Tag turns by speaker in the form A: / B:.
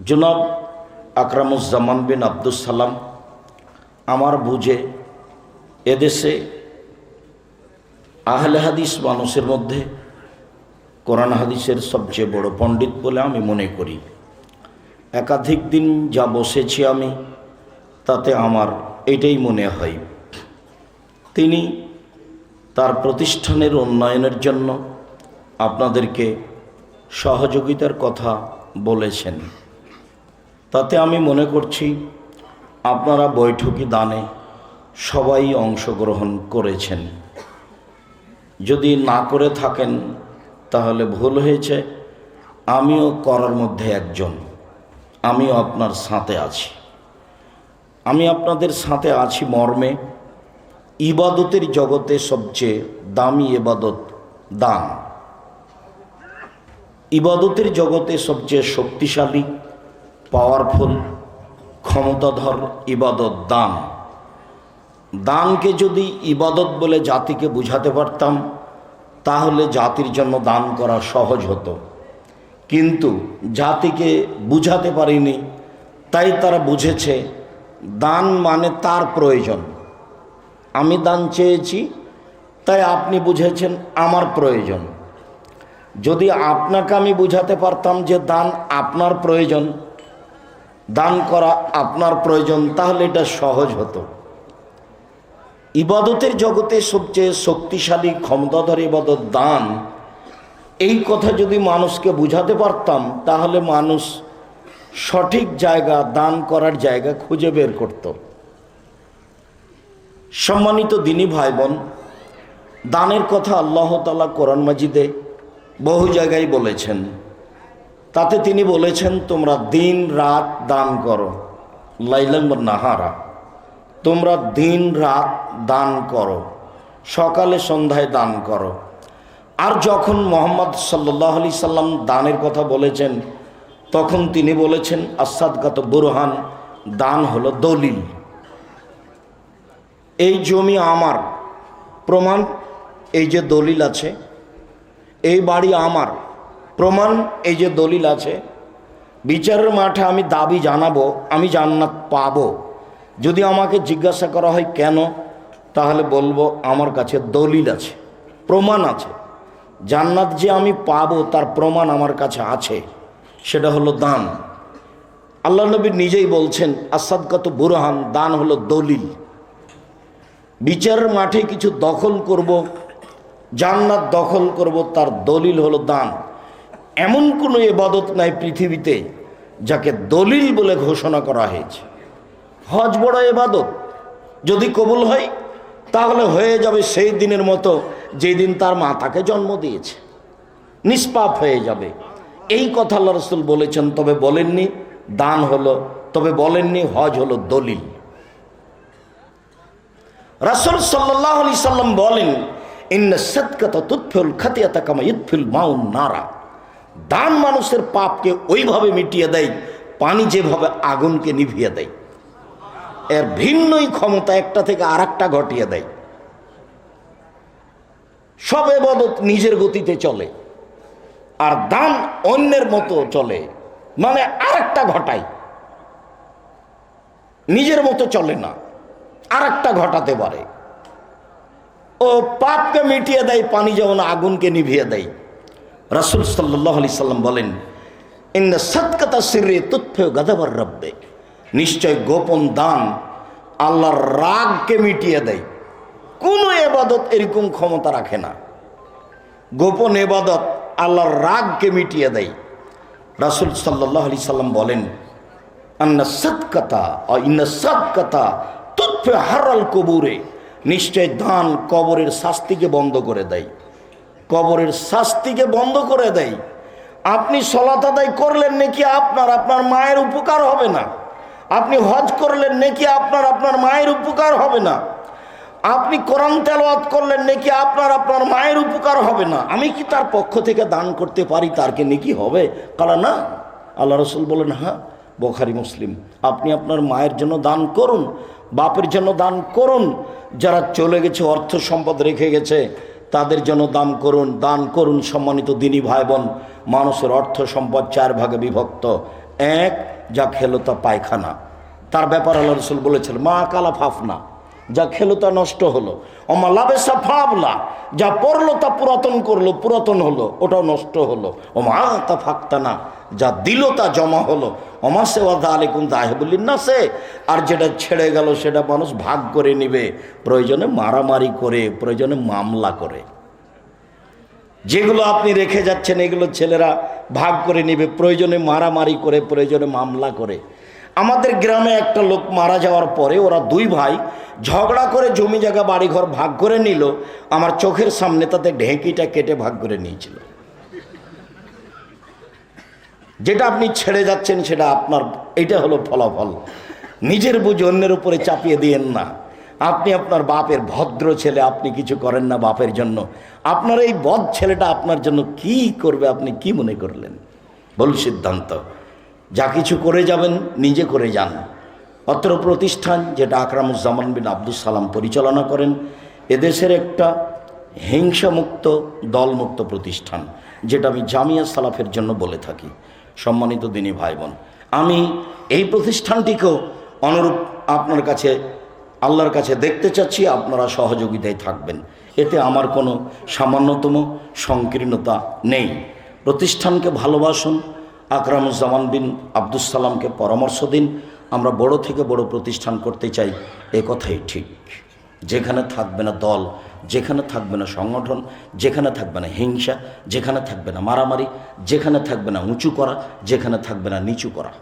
A: জনাব আকরামুজ্জামান বিন আব্দুস সালাম আমার বুঝে এদেশে আহলে হাদিস মানুষের মধ্যে কোরআন হাদিসের সবচেয়ে বড় পণ্ডিত বলে আমি মনে করি। একাধিক দিন যা বসেছি আমি, তাতে আমার এটাই মনে হয়। তিনি তার প্রতিষ্ঠানের উন্নয়নের জন্য আপনাদেরকে সহযোগিতার কথা বলেছেন। তাতে আমি মনে করছি আপনারা বৈঠকি দানে সবাই অংশগ্রহণ করেছেন। যদি না করে থাকেন, তাহলে ভুল হয়েছে। আমিও করার মধ্যে একজন। আমিও আপনার সাথে আছি। আমি আপনাদের সাথে আছি মর্মে। ইবাদতের জগতে সবচেয়ে দামি এবাদত দান। ইবাদতের জগতে সবচেয়ে শক্তিশালী পাওয়ারফুল, ক্ষমতাধর ইবাদত দান। দানকে যদি ইবাদত বলে জাতিকে বুঝাতে পারতাম, তাহলে জাতির জন্য দান করা সহজ হতো। কিন্তু জাতিকে বুঝাতে পারিনি, তাই তারা বুঝেছে, দান মানে তার প্রয়োজন। আমি দান চেয়েছি, তাই আপনি বুঝেছেন আমার প্রয়োজন। যদি আপনাকে আমি বুঝাতে পারতাম যে দান আপনার প্রয়োজন দান করা আপনার প্রয়োজন, তাহলে এটা সহজ হতো। ইবাদতের জগতে সবচেয়ে শক্তিশালী, ক্ষমতাধর ইবাদত দান। এই কথা যদি মানুষকে বুঝাতে পারতাম, তাহলে মানুষ সঠিক জায়গা দান করার জায়গা খুঁজে বের করত। সম্মানিত দিনী ভাই বোন দানের কথা আল্লাহ তালা কোরআন মাজিদে বহু জায়গায় বলেছেন। তাতে তিনি বলেছেন, তোমরা দিন রাত দান করো লাইলাম নাহারা। তোমরা দিন রাত দান করো, সকালে সন্ধ্যায় দান করো। আর যখন মোহাম্মদ সাল্লাহ আলি সাল্লাম দানের কথা বলেছেন, তখন তিনি বলেছেন আসাদগাত বুরহান, দান হলো দলিল। এই জমি আমার, প্রমাণ, এই যে দলিল আছে, এই বাড়ি আমার প্রমাণ এই যে দলিল আছে, বিচারের মাঠে আমি দাবি জানাব, আমি জান্নাত পাবো। যদি আমাকে জিজ্ঞাসা করা হয় কেন, তাহলে বলব আমার কাছে দলিল আছে, প্রমাণ আছে। জান্নাত যে আমি পাবো, তার প্রমাণ আমার কাছে আছে, সেটা হলো দান। আল্লাহ নবী নিজেই বলছেন আসাদগত বুরহান, দান হলো দলিল। বিচারের মাঠে কিছু দখল করব, জান্নাত দখল করব, তার দলিল হলো দান। এমন কোনো এবাদত নাই পৃথিবীতে যাকে দলিল বলে ঘোষণা করা হয়েছে। হজ বড় এবাদত যদি কবুল হয়, তাহলে হয়ে যাবে সেই দিনের মতো যেই দিন তার মা তাকে জন্ম দিয়েছে। নিষ্পাপ হয়ে যাবে। এই কথা আল্লাহ রসুল বলেছেন, তবে বলেননি দান হলো, তবে বলেননি হজ হলো দলিল। রাসুল সাল্লাহ আলি সাল্লাম বলেন, ইন্না সৎকত তুৎফুল খাতিয়াতা কামা ইৎফুল মাউন নারা। দান মানুষের পাপকে ওইভাবে মিটিয়ে দেয়, পানি যেভাবে আগুনকে নিভিয়ে দেয়। এর ভিন্নই ক্ষমতা একটা থেকে আর একটা ঘটিয়ে দেয়। সব এবাদত নিজের গতিতে চলে, আর দান অন্যের মতো চলে মানে আর একটা ঘটায়। নিজের মতো চলে না আর একটা ঘটাতে পারে। ও পাপকে মিটিয়ে দেয়, পানি যেমন আগুনকে নিভিয়ে দেয়। রাসুল সাল্লাহ আলি সাল্লাম বলেন, ইন্না সৎকতা সিরে তুৎফে গাদাবার রব্বে। নিশ্চয় গোপন দান আল্লাহর রাগকে মিটিয়ে দেয়। কোনো এবাদত এরকম ক্ষমতা রাখে না। গোপন এবাদত আল্লাহর রাগকে মিটিয়ে দেয়। রাসুল সাল্লাহ আলি সাল্লাম বলেন, আন্না সৎকতা ইন্না সৎকতা তথ্য হারাল কবুরে। নিশ্চয় দান কবরের শাস্তিকে বন্ধ করে দেয়। কবরের শাস্তিকে বন্ধ করে দেয়। আপনি সলাত আদায় করলেন নাকি আপনার আপনার মায়ের উপকার হবে না? আপনি হজ করলেন নাকি আপনার আপনার মায়ের উপকার হবে না? আপনি কোরআন তেলাওয়াত করলেন নাকি আপনার আপনার মায়ের উপকার হবে না? আমি কি তার পক্ষ থেকে দান করতে পারি? তার কি নাকি হবে? কালা না। আল্লাহ রসুল বলেন হ্যাঁ বোখারি মুসলিম, আপনি আপনার মায়ের জন্য দান করুন, বাপের জন্য দান করুন। যারা চলে গেছে, অর্থ সম্পদ রেখে গেছে তাদের জন্য দান করুন। দান করুন সম্মানিত দিনী ভাই বোন মানুষের অর্থ সম্পদ চার ভাগে বিভক্ত। এক, যা খেলো তা পায়খানা। তার ব্যাপার আল্লাহ রসুল বলেছেন, মা কালা ফাফনা যা খেলো তা নষ্ট হলো। অমা লাভেসা ফাবলা, যা পড়ল তা পুরাতন করল, পুরাতন হলো, ওটাও নষ্ট হলো। অমা তা ফাঁকতা না যা দিল তা জমা হলো। অমা সে ওয়াদা আলিকুম তাহেবুল্লিন না সে আর যেটা ছেড়ে গেল সেটা মানুষ ভাগ করে নিবে। প্রয়োজনে মারামারি করে, প্রয়োজনে মামলা করে। যেগুলো আপনি রেখে যাচ্ছেন, এগুলো ছেলেরা ভাগ করে নিবে। প্রয়োজনে মারামারি করে, প্রয়োজনে মামলা করে। আমাদের গ্রামে একটা লোক মারা যাওয়ার পরে ওরা দুই ভাই ঝগড়া করে জমি জায়গা, বাড়িঘর ভাগ করে নিল। আমার চোখের সামনে তাতে ঢেঁকিটা কেটে ভাগ করে নিয়েছিল। যেটা আপনি ছেড়ে যাচ্ছেন সেটা আপনার, এটা হলো ফলাফল। নিজের বুঝ অন্যের উপরে চাপিয়ে দিয়েন না। আপনি আপনার বাপের ভদ্র ছেলে, আপনি কিছু করেন না বাপের জন্য। আপনার এই বদ ছেলেটা আপনার জন্য কি করবে আপনি কি মনে করলেন? বল সিদ্ধান্ত। যা কিছু করে যাবেন, নিজে করে যান। অত্র প্রতিষ্ঠান যেটা আকরামুজ্জামান বিন আব্দুল সালাম পরিচালনা করেন, এদেশের একটা হিংসামুক্ত, দলমুক্ত প্রতিষ্ঠান, যেটা আমি জামিয়া সালাফের জন্য বলে থাকি। সম্মানিত দিনী ভাই বোন আমি এই প্রতিষ্ঠানটিকেও অনুরূপ আপনার কাছে, আল্লাহর কাছে দেখতে চাচ্ছি, আপনারা সহযোগিতায় থাকবেন। এতে আমার কোনো সামান্যতম সংকীর্ণতা নেই। প্রতিষ্ঠানকে ভালোবাসুন আকরামুজ্জামান বিন আব্দুল সালামকে পরামর্শ দিন। আমরা বড় থেকে বড় প্রতিষ্ঠান করতে চাই। এ কথাই ঠিক। যেখানে থাকবে না দল, যেখানে থাকবে না সংগঠন, যেখানে থাকবে না হিংসা, যেখানে থাকবে না মারামারি, যেখানে থাকবে না উঁচু করা, যেখানে থাকবে না নিচু করা।